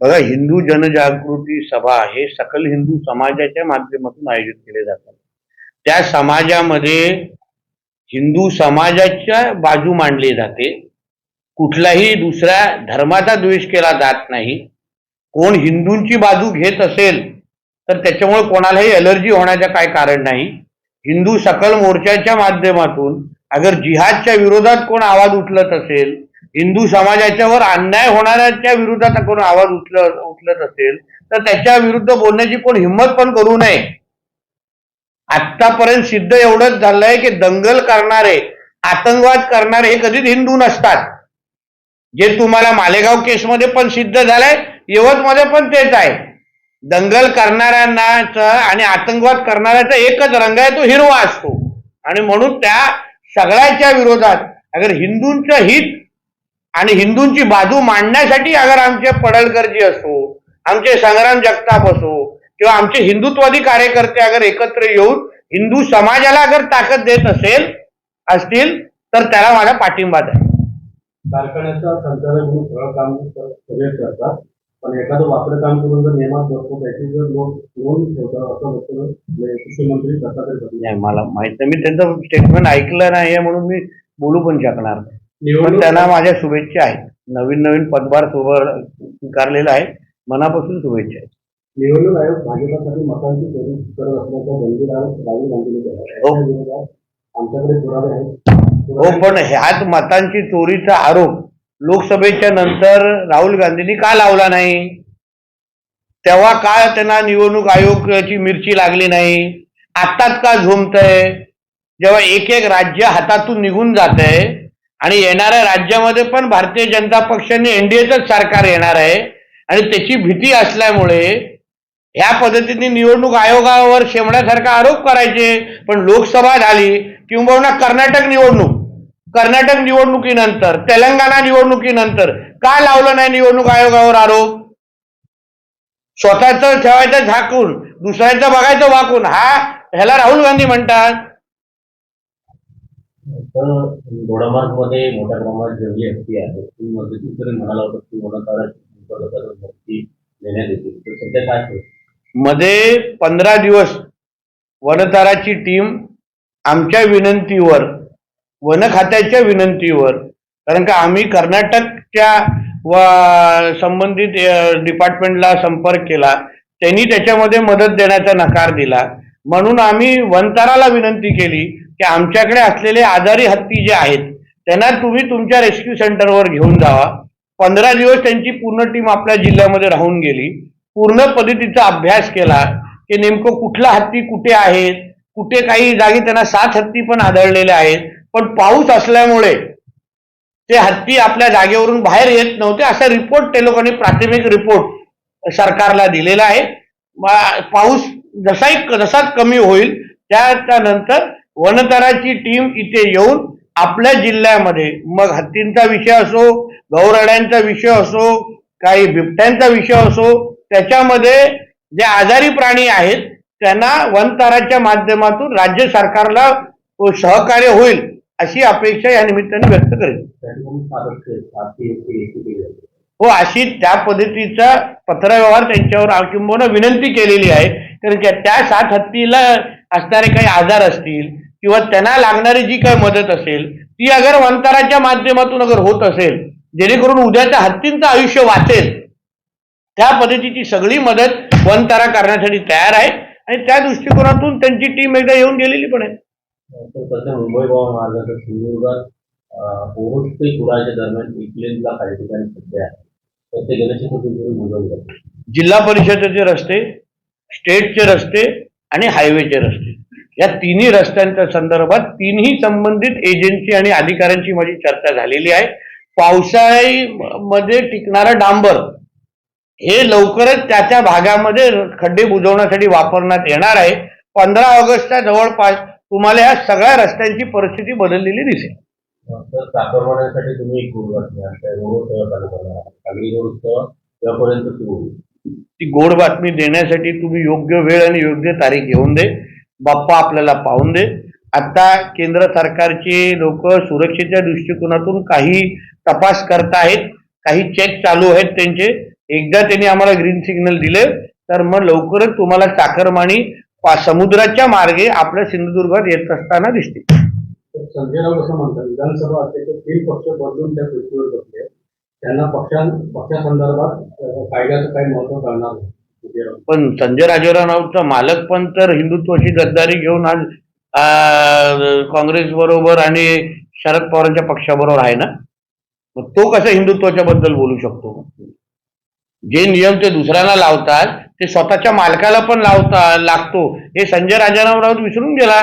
बघा हिंदू जनजागृती सभा हे सकल हिंदू समाजाच्या माध्यमातून आयोजित केले जातात. त्या समाजामध्ये हिंदू समाजाच्या बाजू मांडली जाते. कुठलाही दुसऱ्या धर्माचा द्वेष केला जात नाही. कोण हिंदूंची बाजू घेत असेल तर त्याच्यामुळे कोणालाही अलर्जी होण्याचं काय कारण नाही. हिंदू सकल मोर्चाच्या माध्यमातून अगर जिहादच्या विरोधात कोण आवाज उचलत असेल हिंदू समाजाच्यावर अन्याय होणाऱ्याच्या विरोधात कोण आवाज उचल उचलत असेल तर त्याच्या विरुद्ध बोलण्याची कोण हिंमत पण करू नये. आतापर्यंत सिद्ध एवढंच झालंय की दंगल करणारे आतंकवाद करणारे हे कधीच हिंदू नसतात. जे तुम्हाला मालेगाव केसमध्ये पण सिद्ध झालंय यवतमध्ये पण तेच आहे. दंगल करणाऱ्यांना आणि आतंकवाद करणाऱ्याचा एकच रंग आहे तो हिरवा असतो. आणि म्हणून त्या सगळ्याच्या विरोधात अगर हिंदूंचं हित आणि हिंदूंची बाजू मांडण्यासाठी अगर आमचे पडळकरजी असो आमचे संग्राम जगताप असो किंवा आमचे हिंदुत्वादी कार्यकर्ते अगर एकत्र येऊन हिंदू समाजाला अगर ताकद देत असेल असतील तर त्याला माझा पाठिंबा द्या. कारखान्याचा संचालक म्हणून सगळे करतात. पण एखादं वाकडं काम करून जर नियमात बसतो त्याची जर लोक नोंद ठेवतात असं वक्तव्य कृषी मंत्री दत्तात्रय नाही मला माहीत नाही. मी त्यांचं स्टेटमेंट ऐकलं नाही म्हणून मी बोलू पण शकणार नाही. पण त्यांना माझ्या शुभेच्छा आहेत. नवीन नवीन पदभार स्वीकारलेला आहे. मनापासून शुभेच्छा आहेत. निवडणूक आयोग भाजपासाठी मतांची चोरी करत असल्याचा गंभीर आरोप राहुल आहे. हो. आमच्याकडे पुरावे आहेत. हो पण ह्याच मतांची चोरीचा आरोप लोकसभेच्या नंतर राहुल गांधींनी का लावला नाही? तेव्हा का त्यांना निवडणूक आयोगाची मिरची लागली नाही? आत्ताच का झोमतय जेव्हा एक एक राज्य हातातून निघून जात आहे आणि येणाऱ्या राज्यामध्ये पण भारतीय जनता पक्षाने एनडीएचंच सरकार येणार आहे आणि त्याची भीती असल्यामुळे ह्या पद्धतीने निवडणूक आयोगावर शेमण्यासारखा आरोप करायचे पण लोकसभा झाली किंबहुना कर्नाटक निवडणूक. कर्नाटक निवडणुकीनंतर तेलंगणा निवडणुकीनंतर का लावलं नाही निवडणूक आयोगावर आरोप? स्वतःच ठेवायचं झाकून दुसऱ्याचं बघायचं वाकून हा? ह्याला राहुल गांधी म्हणतात. मध्ये मोठ्या प्रमाणात जेवढी हत्ती आहे ती म्हणाला होता की वनकाराची भरती देण्यात येते. तर सध्या काय होईल मध्ये पंधरा दिवस वनताराची टीम आमच्या विनंतीवर वन खात्याच्या विनंतीवर. कारण का आम्ही कर्नाटकच्या व संबंधित डिपार्टमेंटला संपर्क केला. त्यांनी त्याच्यामध्ये मदत देण्याचा नकार दिला. म्हणून आम्ही वनताराला विनंती केली की आमच्याकडे असलेले आजारी हत्ती जे आहेत त्यांना तुम्ही तुमच्या रेस्क्यू सेंटरवर घेऊन जावा. पंधरा दिवस त्यांची पूर्ण टीम आपल्या जिल्ह्यामध्ये राहून गेली. पूर्ण पद्धतीचा अभ्यास केला की नेमकं कुठला हत्ती कुठे आहेत कुठे काही जागी त्यांना सात हत्ती पण आढळलेले आहेत. पण पाऊस असल्यामुळे ते हत्ती आपल्या जागेवरून बाहेर येत नव्हते. असा रिपोर्ट ते लोकांनी प्राथमिक रिपोर्ट सरकारला दिलेला आहे. पाऊस जसाही जसाच कमी होईल त्यानंतर वनतराची टीम इथे येऊन आपल्या जिल्ह्यामध्ये मग हत्तींचा विषय असो गौराड्यांचा विषय असो काही बिबट्यांचा विषय असो त्याच्यामध्ये जे आजारी प्राणी आहेत त्यांना वनताराच्या माध्यमातून राज्य सरकारला सहकार्य होईल. अशी अपेक्षा या निमित्ताने व्यक्त करेल हो अशी त्या पद्धतीचा पत्रव्यवहार त्यांच्यावर आ- किंबहुना विनंती केलेली आहे. कारण की त्या सात हत्तीला असणारे काही आजार असतील किंवा त्यांना लागणारी जी काही मदत असेल ती अगर वंताराच्या माध्यमातून अगर होत असेल जेणेकरून उद्याच्या हत्तींचं आयुष्य वाचेल त्या पद्धतीची सगळी मदत वनतारा करण्यासाठी तयार आहे. आणि त्या दृष्टिकोनातून त्यांची टीम एकदा येऊन गेलेली पण आहे. तर सध्या मुंबई गोवा मार्गाचा सिंधुदुर्गात अं, ते कुडाळच्या दरम्यान एक लेनला काही ठिकाणी सध्या आहे तर ते गणेश चतुर्थीपूर्वी बुजवले जाते जिल्हा परिषदेचे रस्ते स्टेटचे रस्ते आणि हायवेचे रस्ते. या तिन्ही रस्त्यांच्या संदर्भात तिन्ही संबंधित एजन्सी आणि अधिकाऱ्यांची माझी चर्चा झालेली आहे. पावसाळी मध्ये टिकणारं डांबर हे लवकरच त्याच्या भागामध्ये खड्डे बुजवण्यासाठी वापरण्यात येणार आहे. पंधरा ऑगस्टच्या जवळपास तुम्हाला या सगळ्या रस्त्यांची परिस्थिती बदललेली दिसेल. तुम्ही ती गोड बातमी देण्यासाठी तुम्ही योग्य वेळ आणि योग्य तारीख घेऊन दे. बाप्पा आपल्याला पाहून दे. आता केंद्र सरकारचे लोक सुरक्षेच्या दृष्टिकोनातून काही तपास करत आहेत काही चेक चालू आहेत त्यांचे. एकदा त्यांनी आम्हाला ग्रीन सिग्नल दिले तर मग लवकरच तुम्हाला पा- समुद्राच्या मार्गे आपल्या सिंधुदुर्गात येत असताना दिसते. संजय राऊत असं म्हणतात विधानसभा अध्यक्ष तीन पक्ष बदलून त्या खुर्चीवर बसले त्यांना पक्षां पक्षासंदर्भात कायद्याचं काही महत्त्व राऊत पण संजय राजाराव राऊतचा मालक पण तर हिंदुत्वाची गद्दारी घेऊन आज काँग्रेस बरोबर आणि शरद पवारांच्या पक्षाबरोबर आहे ना? मग तो कसा हिंदुत्वाच्या बद्दल बोलू शकतो? जे नियम ते दुसऱ्याला लावतात ते स्वतःच्या मालकाला पण लावता लागतो. हे संजय राजाराम राऊत विसरून गेला.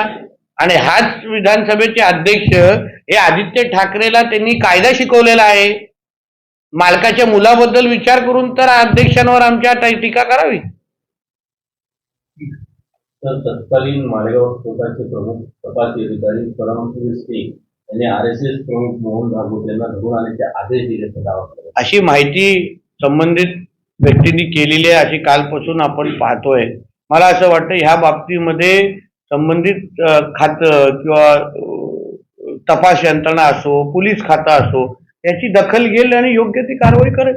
आणि हाच विधानसभेचे अध्यक्ष हे आदित्य ठाकरेला त्यांनी कायदा शिकवलेला आहे. मालकाच्या मुलाबद्दल विचार करून तर अध्यक्षांवर आमच्या टीका करावी. तर तत्कालीन मालेगाव स्फोटाचे प्रमुख तपास अधिकारी परमवीर सिंग यांनी आर एस एस प्रमुख मोहन भागवत यांना धरून आणण्याचे आदेश केला अशी माहिती संबंधित व्यक्तींनी केलेली आहे अशी कालपासून आपण पाहतोय. मला असं वाटतं ह्या बाबतीमध्ये संबंधित खातं किंवा तपास यंत्रणा असो पोलीस खातं असो याची दखल घेईल आणि योग्य ती कारवाई करेल.